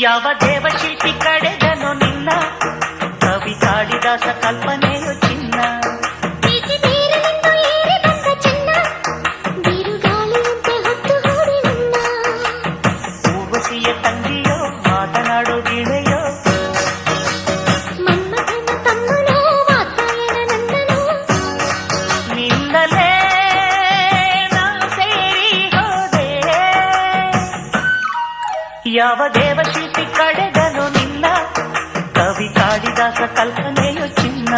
ಯಾವ ದೇವಶಿಲ್ಪಿ ಕಡೆದನು ನಿನ್ನ ಕವಿ ಕಾಳಿದಾಸ ಕಲ್ಪನೆಯು ಚಿನ್ನ ಪ್ರೀತಿ ಬೇರಲಿಂದು ಯಾವ ದೇವಶಿಲ್ಪಿ ಕಡೆದನು ನಿನ್ನ ಕವಿ ಕಾಳಿದಾಸ ಕಲ್ಪನೆಯು ಚಿನ್ನ